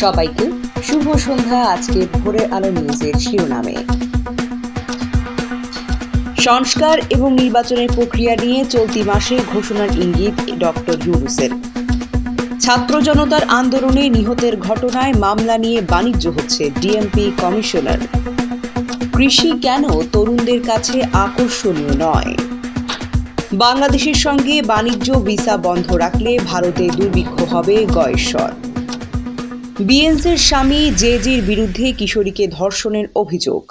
সবাইকে শুভ সন্ধ্যা আজকে ভোরের আলো নিউজের শিরোনামে। সংস্কার এবং নির্বাচনের প্রক্রিয়া নিয়ে চলতি মাসে ঘোষণার ইঙ্গিত ডক্টর ইউনুসের। ছাত্র জনতার আন্দোলনে নিহতের ঘটনায় মামলা নিয়ে বাণিজ্য হচ্ছে ডিএমপি কমিশনার। কৃষি কেন তরুণদের কাছে আকর্ষণীয় নয়? বাংলাদেশের সঙ্গে বাণিজ্য ভিসা বন্ধ রাখলে ভারতে দুর্ভিক্ষ হবে গয়েশ্বর। বিএনসির স্বামী জেজির বিরুদ্ধে কিশোরীকে ধর্ষণের অভিযোগ।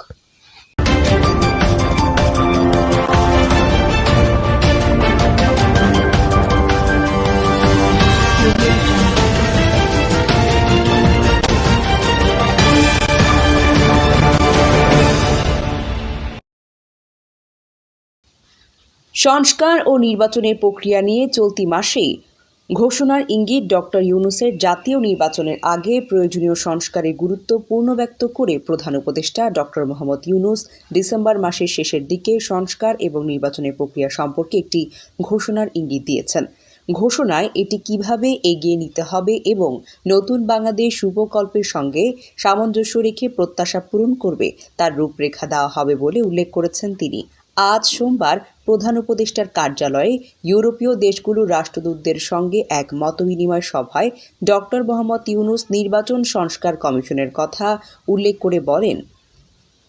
সংস্কার ও নির্বাচনের প্রক্রিয়া নিয়ে চলতি মাসেই ঘোষণার ইঙ্গিত ডক্টর ইউনুসের জাতীয় নির্বাচনের আগে প্রয়োজনীয় সংস্কারের গুরুত্ব পূর্ণ ব্যক্ত করে প্রধান উপদেষ্টা ডক্টর মোহাম্মদ ইউনুস ডিসেম্বর মাসের শেষের দিকে সংস্কার এবং নির্বাচনের প্রক্রিয়া সম্পর্কে একটি ঘোষণার ইঙ্গিত দিয়েছেন। ঘোষণায় এটি কীভাবে এগিয়ে নিতে হবে এবং নতুন বাংলাদেশ শুভকল্পের সঙ্গে সামঞ্জস্য রেখে প্রত্যাশা পূরণ করবে তার রূপরেখা দেওয়া হবে বলে উল্লেখ করেছেন তিনি। আজ সোমবার প্রধান উপদেষ্টার কার্যালয়ে ইউরোপীয় দেশগুলোর রাষ্ট্রদূতদের সঙ্গে এক মতবিনিময় সভায় ডক্টর মোহাম্মদ ইউনুস নির্বাচন সংস্কার কমিশনের কথা উল্লেখ করে বলেন,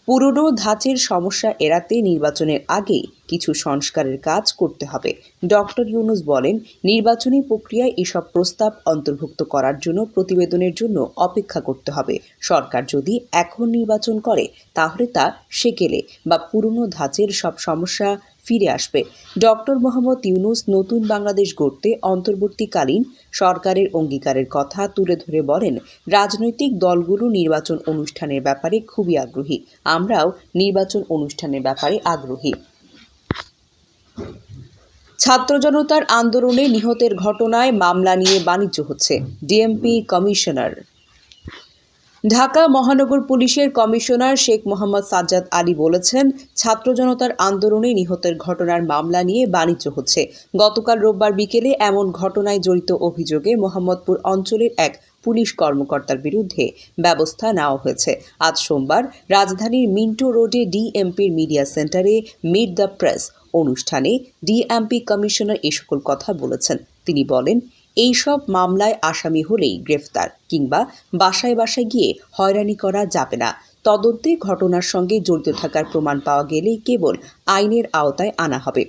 পুরনো ধাঁচের সমস্যা এড়াতে নির্বাচনের আগে কিছু সংস্কারের কাজ করতে হবে। ডক্টর ইউনুস বলেন, নির্বাচনী প্রক্রিয়ায় এসব প্রস্তাব অন্তর্ভুক্ত করার জন্য প্রতিবেদনের জন্য অপেক্ষা করতে হবে। সরকার যদি এখন নির্বাচন করে, তাহলে তা সেকেলে বা পুরনো ধাঁচের সব সমস্যা ফিরে আসবে। ডক্টর মোহাম্মদ ইউনুস নতুন বাংলাদেশ গড়তে অন্তর্বর্তীকালীন সরকারের অঙ্গীকারের কথা তুলে ধরে বলেন, রাজনৈতিক দলগুলো নির্বাচন অনুষ্ঠানের ব্যাপারে খুবই আগ্রহী। আমরাও নির্বাচন অনুষ্ঠানের ব্যাপারে আগ্রহী। ছাত্র জনতার আন্দোলনে নিহতের ঘটনায় মামলা নিয়ে বাণিজ্য হচ্ছে। ডিএমপি কমিশনার ঢাকা মহানগর পুলিশের কমিশনার শেখ মোহাম্মদ সাজ্জাদ আলী বলেছেন, ছাত্র জনতার আন্দোলনে নিহতের ঘটনার মামলা নিয়ে বাণিজ্য হচ্ছে। গতকাল রোববার বিকেলে এমন ঘটনায় জড়িত অভিযোগে মোহাম্মদপুর অঞ্চলের এক পুলিশ কর্মকর্তার বিরুদ্ধে ব্যবস্থা নেওয়া হয়েছে। আজ সোমবার রাজধানীর মিন্টো রোডে ডিএমপির মিডিয়া সেন্টারে মিট দ্য প্রেস অনুষ্ঠানে ডিএমপি কমিশনার এ সকল কথা বলেছেন। তিনি বলেন এইসব মামলায় আসামি হলেই গ্রেফতার কিংবা বাসায় বাসায় গিয়ে হয়রানি করা যাবে না। তদন্তে ঘটনার সঙ্গে জড়িত থাকার প্রমাণ পাওয়া গেলেই কেবল আইনের আওতায় আনা হবে।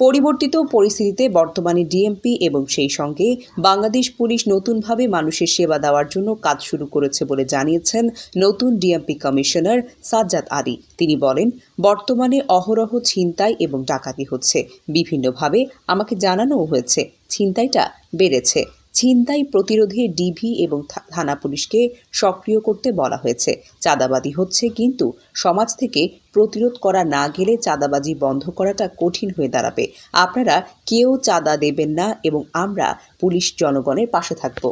পরিবর্তিত পরিস্থিতিতে বর্তমানে ডিএমপি এবং সেই সঙ্গে বাংলাদেশ পুলিশ নতুনভাবে মানুষের সেবা দেওয়ার জন্য কাজ শুরু করেছে বলে জানিয়েছেন নতুন ডিএমপি কমিশনার সাজ্জাদ আলী। তিনি বলেন, বর্তমানে অহরহ ছিনতাই এবং ডাকাতি হচ্ছে। বিভিন্নভাবে আমাকে জানানোও হয়েছে। ছিনতাইটা বেড়েছে। ছিনতাই প্রতিরোধে ডিভি এবং থানা পুলিশকে সক্রিয় করতে বলা হয়েছে। চাঁদাবাজি হচ্ছে কিন্তু সমাজ থেকে প্রতিরোধ করা না গেলে চাঁদাবাজি বন্ধ করাটা কঠিন হয়ে দাঁড়াবে। আপনারা কেউ চাঁদা দেবেন না এবং আমরা পুলিশ জনগণের পাশে থাকব।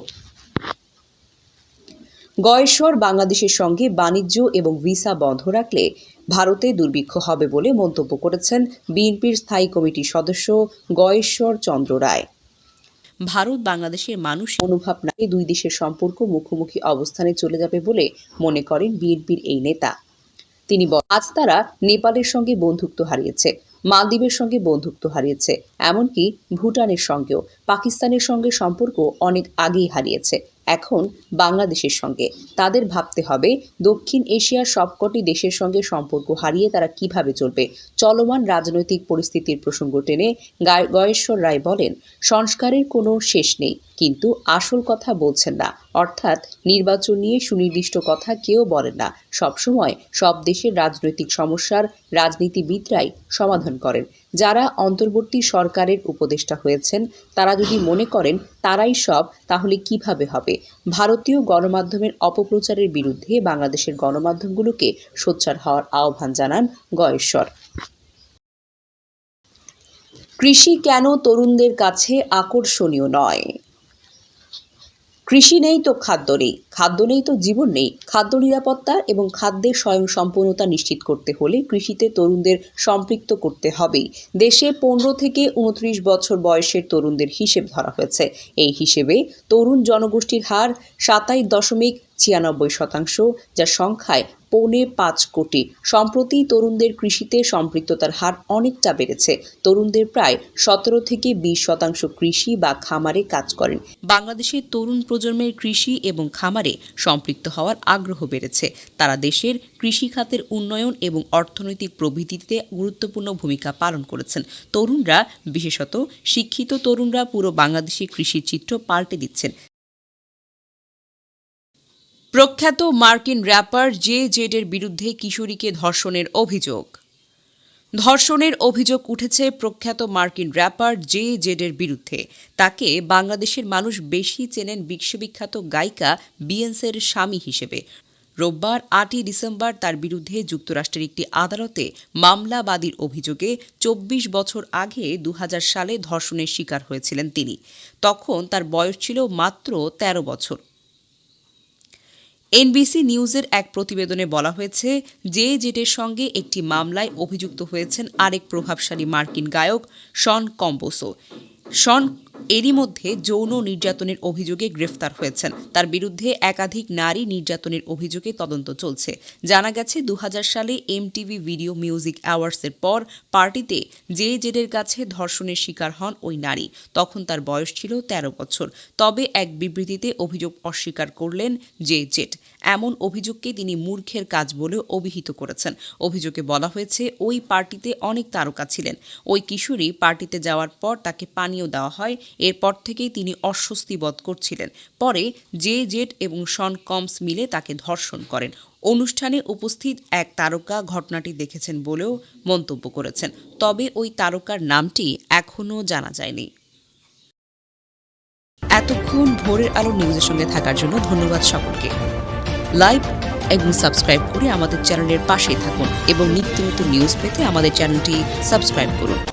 গয়েশ্বর বাংলাদেশের সঙ্গে বাণিজ্য এবং ভিসা বন্ধ রাখলে ভারতে দুর্ভিক্ষ হবে বলে মন্তব্য করেছেন বিএনপির স্থায়ী কমিটির সদস্য গয়েশ্বর চন্দ্র রায়। ভারত বাংলাদেশের মানুষ অনুভব না দুই দেশের সম্পর্ক মুখোমুখি অবস্থানে চলে যাবে বলে মনে করেন বিএনপির এই নেতা। তিনি আজ তারা নেপালের সঙ্গে বন্ধুত্ব হারিয়েছে, মালদ্বীপের সঙ্গে বন্ধুত্ব হারিয়েছে, এমনকি ভুটানের সঙ্গেও। পাকিস্তানের সঙ্গে সম্পর্ক অনেক আগেই হারিয়েছে। এখন বাংলাদেশের সঙ্গে। তাদের ভাবতে হবে দক্ষিণ এশিয়ার সবকটি দেশের সঙ্গে সম্পর্ক হারিয়ে তারা কীভাবে চলবে। চলমান রাজনৈতিক পরিস্থিতির প্রসঙ্গ টেনে গায়- গয়েশ্বর রায় বলেন, সংস্কারের কোনো শেষ নেই, কিন্তু আসল কথা বলছেন না। অর্থাৎ নির্বাচন নিয়ে সুনির্দিষ্ট কথা কেউ বলেন না। সবসময় সব দেশের রাজনৈতিক সমস্যার রাজনীতিবিদরাই সমাধান করেন। যারা অন্তর্বর্তী সরকারের উপদেষ্টা হয়েছেন, তারা যদি মনে করেন তারাই সব, তাহলে কীভাবে হবে? ভারতীয় গণমাধ্যমের অপপ্রচারের বিরুদ্ধে বাংলাদেশের গণমাধ্যমগুলোকে সোচ্চার হওয়ার আহ্বান জানান গয়েশ্বর। কৃষি কেন তরুণদের কাছে আকর্ষণীয় নয়? কৃষি নেই তো খাদ্য নেই। খাদ্য নেই তো জীবন নেই। খাদ্য নিরাপত্তা এবং খাদ্যের স্বয়ং সম্পূর্ণতা নিশ্চিত করতে হলে কৃষিতে তরুণদের সম্পৃক্ত করতে হবে দেশে পনেরো থেকে উনত্রিশ বছর বয়সের তরুণদের হিসেব ধরা হয়েছে। এই হিসেবে তরুণ জনগোষ্ঠীর হার সাতাইশ দশমিক ছিয়ানব্বই শতাংশ যা সংখ্যায় পৌনে পাঁচ কোটি। সম্প্রতি তরুণদের কৃষিতে সম্পৃক্ততার হার অনেকটা বেড়েছে। তরুণদের প্রায় সতেরো থেকে বিশ শতাংশ কৃষি বা খামারে কাজ করেন। বাংলাদেশের তরুণ প্রজন্মের কৃষি এবং খামারে সম্পৃক্ত হওয়ার আগ্রহ বেড়েছে। তারা দেশের কৃষি খাতের উন্নয়ন এবং অর্থনৈতিক প্রবৃদ্ধিতে গুরুত্বপূর্ণ ভূমিকা পালন করেছেন। তরুণরা, বিশেষত শিক্ষিত তরুণরা, পুরো বাংলাদেশি কৃষির চিত্র পাল্টে দিচ্ছেন। প্রখ্যাত মার্কিন র্যাপার জে জেডের বিরুদ্ধে কিশোরীকে ধর্ষণের অভিযোগ। ধর্ষণের অভিযোগ উঠেছে প্রখ্যাত মার্কিন র্যাপার জে জেডের বিরুদ্ধে। তাকে বাংলাদেশের মানুষ বেশি চেনেন বিশ্ববিখ্যাত গায়িকা বিয়েন্সের স্বামী হিসেবে। রোববার আটই ডিসেম্বর তার বিরুদ্ধে যুক্তরাষ্ট্রের একটি আদালতে মামলাবাদীর অভিযোগে চব্বিশ বছর আগে দু হাজার সালে ধর্ষণের শিকার হয়েছিলেন তিনি। তখন তার বয়স ছিল মাত্র ১৩ বছর। এনবিসি নিউজের এক প্রতিবেদনে বলা হয়েছে যে জেটের সঙ্গে একটি মামলায় অভিযুক্ত হয়েছেন আরেক প্রভাবশালী মার্কিন গায়ক শন কম্বোসো। শন এরই মধ্যে যৌন নির্যাতনের অভিযোগে গ্রেফতার হয়েছেন। তার বিরুদ্ধে একাধিক নারী নির্যাতনের অভিযোগে তদন্ত চলছে। জানা গেছে দু হাজার সালে এমটিভি ভিডিও মিউজিক অ্যাওয়ার্ডসের পর পার্টিতে যে জেডের কাছে ধর্ষণের শিকার হন ওই নারী। তখন তার বয়স ছিল ১৩ বছর। তবে এক বিবৃতিতে অভিযোগ অস্বীকার করলেন যে জেড। এমন অভিযোগকে তিনি মূর্খের কাজ বলে অভিহিত করেছেন। অভিযোগে বলা হয়েছে, ওই পার্টিতে অনেক তারকা ছিলেন। ওই কিশোরী পার্টিতে যাওয়ার পর তাকে পানীয় দেওয়া হয় এরপর থেকেই তিনি অস্বস্তি বোধ করছিলেন। পরে জে জেড এবং শন কমস মিলে তাকে ধর্ষণ করেন। অনুষ্ঠানে উপস্থিত এক তারকা ঘটনাটি দেখেছেন বলেও মন্তব্য করেছেন। তবে ওই তারকার নামটি এখনও জানা যায়নি। এতক্ষণ ভোরের আলো নিউজের সঙ্গে থাকার জন্য ধন্যবাদ সকলকে। লাইক এবং সাবস্ক্রাইব করে আমাদের চ্যানেলের পাশেই থাকুন এবং নিত্য নতুন নিউজ পেতে আমাদের চ্যানেলটি সাবস্ক্রাইব করুন।